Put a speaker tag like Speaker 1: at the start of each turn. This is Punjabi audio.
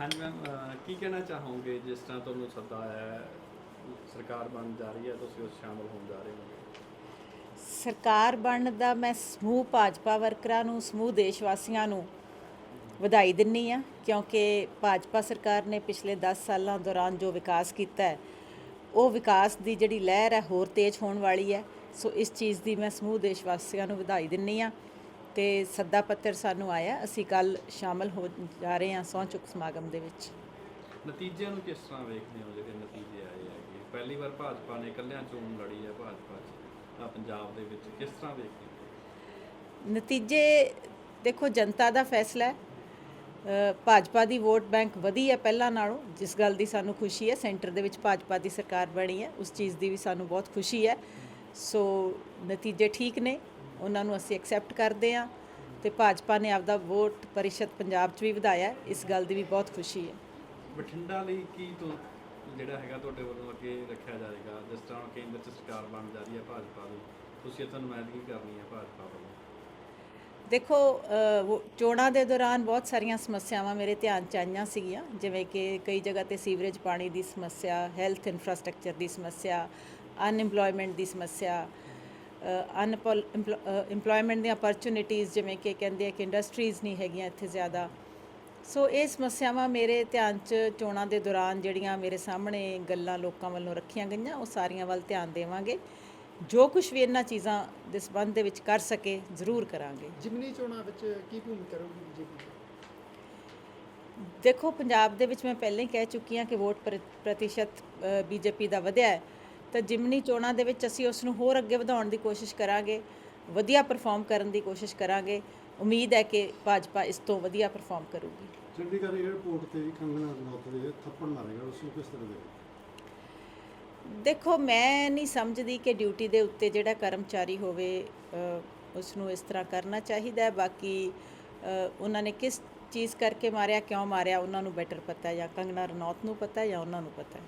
Speaker 1: ਹਾਂਜੀ ਮੈਮ ਕੀ ਕਹਿਣਾ ਚਾਹੋਗੇ ਜਿਸ ਤਰ੍ਹਾਂ ਤੁਹਾਨੂੰ ਸੱਦਾ ਆਇਆ ਹੈ? ਸਰਕਾਰ ਬਣ ਜਾ ਰਹੀ ਹੈ, ਤੁਸੀਂ ਉਸ 'ਚ ਸ਼ਾਮਲ ਹੋਣ ਜਾ ਰਹੇ ਹੋ।
Speaker 2: ਸਰਕਾਰ ਬਣਨ ਦਾ ਮੈਂ ਸਮੂਹ ਭਾਜਪਾ ਵਰਕਰਾਂ ਨੂੰ, ਸਮੂਹ ਦੇਸ਼ ਵਾਸੀਆਂ ਨੂੰ ਵਧਾਈ ਦਿੰਨੀ ਆ, ਕਿਉਂਕਿ ਭਾਜਪਾ ਸਰਕਾਰ ਨੇ ਪਿਛਲੇ 10 ਸਾਲਾਂ ਦੌਰਾਨ ਜੋ ਵਿਕਾਸ ਕੀਤਾ ਹੈ, ਉਹ ਵਿਕਾਸ ਦੀ ਜਿਹੜੀ ਲਹਿਰ ਹੈ ਹੋਰ ਤੇਜ਼ ਹੋਣ ਵਾਲੀ ਹੈ। ਸੋ ਇਸ ਚੀਜ਼ ਦੀ ਮੈਂ ਸਮੂਹ ਦੇਸ਼ ਵਾਸੀਆਂ ਨੂੰ ਵਧਾਈ ਦਿੰਨੀ ਆ। ਤੇ ਸੱਦਾ ਪੱਤਰ ਸਾਨੂੰ ਆਇਆ। ਅਸੀਂ ਕੱਲ ਸ਼ਾਮਲ ਹੋ ਜਾ ਰਹੇ ਹਾਂ ਸਹੁੰ ਚੁੱਕ ਸਮਾਗਮ ਦੇ ਵਿੱਚ।
Speaker 1: ਨਤੀਜਿਆਂ ਨੂੰ ਕਿਸ ਤਰ੍ਹਾਂ ਵੇਖਦੇ ਹੋ ਜਿਹੜੇ ਨਤੀਜੇ ਆਏ ਹੈਗੇ? ਪਹਿਲੀ ਵਾਰ ਭਾਜਪਾ ਨੇ ਇਕੱਲਿਆਂ ਚੋਣ ਲੜੀ ਹੈ ਭਾਜਪਾ 'ਚ। ਆਹ ਪੰਜਾਬ ਦੇ ਵਿੱਚ ਕਿਸ ਤਰ੍ਹਾਂ ਵੇਖਦੇ ਹੋ?
Speaker 2: ਨਤੀਜੇ ਦੇਖੋ ਜਨਤਾ ਦਾ ਫੈਸਲਾ ਹੈ। ਅ, ਭਾਜਪਾ ਦੀ ਵੋਟ ਬੈਂਕ ਵਧੀ ਹੈ ਪਹਿਲਾਂ ਨਾਲੋਂ ਜਿਸ ਗੱਲ ਦੀ ਸਾਨੂੰ ਖੁਸ਼ੀ ਹੈ। ਸੈਂਟਰ ਦੇ ਵਿੱਚ ਭਾਜਪਾ ਦੀ ਸਰਕਾਰ ਬਣੀ ਹੈ। ਉਸ ਚੀਜ਼ ਦੀ ਵੀ ਸਾਨੂੰ ਬਹੁਤ ਖੁਸ਼ੀ ਹੈ। ਸੋ ਨਤੀਜੇ ਠੀਕ ਨੇ। ਉਹਨਾਂ ਨੂੰ ਅਸੀਂ ਐਕਸੈਪਟ ਕਰਦੇ ਹਾਂ ਤੇ ਭਾਜਪਾ ਨੇ ਆਪਦਾ ਵੋਟ ਪਰਿਸ਼ਦ ਪੰਜਾਬ 'ਚ ਵੀ ਵਧਾਇਆ। ਇਸ ਗੱਲ ਦੀ ਵੀ ਬਹੁਤ ਖੁਸ਼ੀ ਹੈ।
Speaker 1: ਬਠਿੰਡਾ ਲਈ ਕੀ ਤੋਂ ਜਿਹੜਾ ਹੈਗਾ ਤੁਹਾਡੇ ਵੱਲੋਂ ਅੱਗੇ ਰੱਖਿਆ ਜਾਏਗਾ? ਜਿਸ ਤਰ੍ਹਾਂ ਹੁਣ ਕੇਂਦਰ 'ਚ ਸਰਕਾਰ ਬਣ ਜਾ ਰਹੀ ਹੈ ਭਾਜਪਾ ਦੀ ਤੁਸੀਂ ਇੱਥੇ ਨੁਮਾਇੰਦਗੀ ਕਰਨੀ ਹੈ ਭਾਜਪਾ ਵੱਲੋਂ?
Speaker 2: ਦੇਖੋ ਚੋਣਾਂ ਦੇ ਦੌਰਾਨ ਬਹੁਤ ਸਾਰੀਆਂ ਸਮੱਸਿਆਵਾਂ ਮੇਰੇ ਧਿਆਨ ਚ ਆਈਆਂ ਸੀਗੀਆਂ। ਜਿਵੇਂ ਕਿ ਕਈ ਜਗ੍ਹਾ ਤੇ ਸੀਵਰੇਜ ਪਾਣੀ ਦੀ ਸਮੱਸਿਆ ਹੈਲਥ ਇਨਫਰਾਸਟ੍ਰਕਚਰ ਦੀ ਸਮੱਸਿਆ ਅਨਇੰਪਲੋਇਮੈਂਟ ਦੀ ਸਮੱਸਿਆ ਅਨਇੰਪਲੋਇਮੈਂਟ ਦੀਆਂ ਅਪਰਚੁਨਿਟੀਜ਼ ਜਿਵੇਂ ਕਿ ਕਹਿੰਦੇ ਆ ਕਿ ਇੰਡਸਟਰੀਜ਼ ਨਹੀਂ ਹੈਗੀਆਂ ਇੱਥੇ ਜ਼ਿਆਦਾ। ਸੋ ਇਹ ਸਮੱਸਿਆਵਾਂ ਮੇਰੇ ਧਿਆਨ ਚ ਚੋਣਾਂ ਦੇ ਦੌਰਾਨ ਜਿਹੜੀਆਂ ਮੇਰੇ ਸਾਹਮਣੇ ਗੱਲਾਂ ਲੋਕਾਂ ਵੱਲੋਂ ਰੱਖੀਆਂ ਗਈਆਂ ਉਹ ਸਾਰੀਆਂ ਵੱਲ ਧਿਆਨ ਦੇਵਾਂਗੇ। ਜੋ ਕੁਝ ਵੀ ਇਹਨਾਂ ਚੀਜ਼ਾਂ ਦੇ ਸੰਬੰਧ ਦੇ ਵਿੱਚ ਕਰ ਸਕੇ ਜ਼ਰੂਰ ਕਰਾਂਗੇ।
Speaker 3: ਜਿਮਨੀ ਚੋਣਾਂ ਵਿੱਚ ਕੀ ਭੂਮਿਕਾ ਰਹੂਗੀ ਬੀਜੇਪੀ ਦੀ?
Speaker 2: ਦੇਖੋ ਪੰਜਾਬ ਦੇ ਵਿੱਚ ਮੈਂ ਪਹਿਲਾਂ ਹੀ ਕਹਿ ਚੁੱਕੀ ਹਾਂ ਕਿ ਵੋਟ ਪ੍ਰ- ਪ੍ਰਤੀਸ਼ਤ ਬੀਜੇਪੀ ਦਾ ਵਧਿਆ ਹੈ। ਤਾਂ ਜਿਮਨੀ ਚੋਣਾਂ ਦੇ ਵਿੱਚ ਅਸੀਂ ਉਸ ਨੂੰ ਹੋਰ ਅੱਗੇ ਵਧਾਉਣ ਦੀ ਕੋਸ਼ਿਸ਼ ਕਰਾਂਗੇ ਵਧੀਆ ਪਰਫਾਰਮ ਕਰਨ ਦੀ ਕੋਸ਼ਿਸ਼ ਕਰਾਂਗੇ। ਉਮੀਦ ਹੈ ਕਿ ਭਾਜਪਾ ਇਸ ਤੋਂ ਵਧੀਆ ਪਰਫਾਰਮ ਕਰੂਗੀ।
Speaker 4: ਚੰਡੀਗੜ੍ਹ ਏਅਰਪੋਰਟ ਤੇ ਵੀ ਕੰਗਣਾ ਰਣੌਤ ਦੇ ਥੱਪੜ ਮਾਰੇਗਾ ਉਸ ਨੂੰ ਕਿਸ ਤਰ੍ਹਾਂ ਦੇ
Speaker 2: ਦੇਖੋ ਮੈਂ ਨਹੀਂ ਸਮਝਦੀ ਕਿ ਡਿਊਟੀ ਦੇ ਉੱਤੇ ਜਿਹੜਾ ਕਰਮਚਾਰੀ ਹੋਵੇ ਉਸ ਨੂੰ ਇਸ ਤਰ੍ਹਾਂ ਕਰਨਾ ਚਾਹੀਦਾ ਹੈ। ਬਾਕੀ ਉਹਨਾਂ ਨੇ ਕਿਸ ਚੀਜ਼ ਕਰਕੇ ਮਾਰਿਆ ਕਿਉਂ ਮਾਰਿਆ ਉਹਨਾਂ ਨੂੰ ਬੈਟਰ ਪਤਾ ਹੈ ਜਾਂ ਕੰਗਨਾ ਰਣੌਤ ਨੂੰ ਪਤਾ ਹੈ ਜਾਂ ਉਹਨਾਂ ਨੂੰ ਪਤਾ ਹੈ।